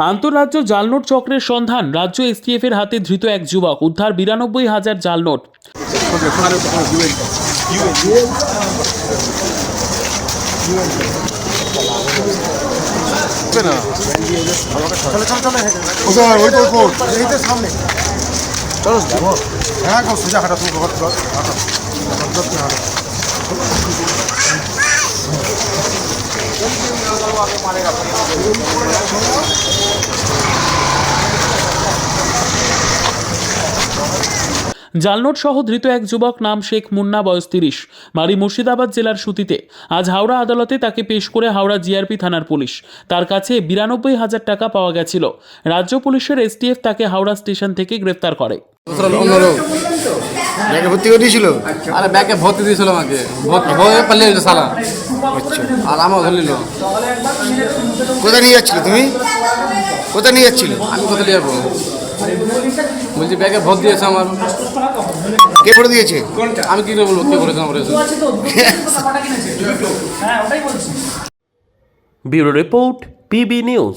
আন্তঃরাজ্য জালনোট চক্রের সন্ধান রাজ্য এসটিএফ এর হাতে ধৃত এক যুবক উদ্ধার বিরানব্বই হাজার জালনোট হ্যাঁ সোজা হাঁটা তুমি ঘর ঘর হাঁটো হাঁটো জালনোট সহ ধৃত এক যুবক নাম শেখ মুন্না, বয়স তিরিশ, বাড়ি মুর্শিদাবাদ জেলার সুতিতে। আজ হাওড়া আদালতে তাকে পেশ করে হাওড়া জিআরপি থানার পুলিশ। তার কাছে বিরানব্বই হাজার টাকা পাওয়া গেছিল। রাজ্য পুলিশের এসটিএফ তাকে হাওড়া স্টেশন থেকে গ্রেফতার করে। ব্যাগে ভর্তি করে দিয়েছিল? আরে ব্যাগে ভর্তি দিয়েছিল আমাকে। ভর্তি হয়ে পালিয়ে গেছে সালা আর আমার ধরলিল কোথায় নিয়ে যাচ্ছিলে তুমি? কোথায় নিয়ে যাচ্ছিলে? আমি কোথায় নিয়ে যাব? বলছি ব্যাগে ভোট দিয়েছে আমার। কে ভরে দিয়েছে? আমি কি বলব কে করেছে আমার bureau report PB news.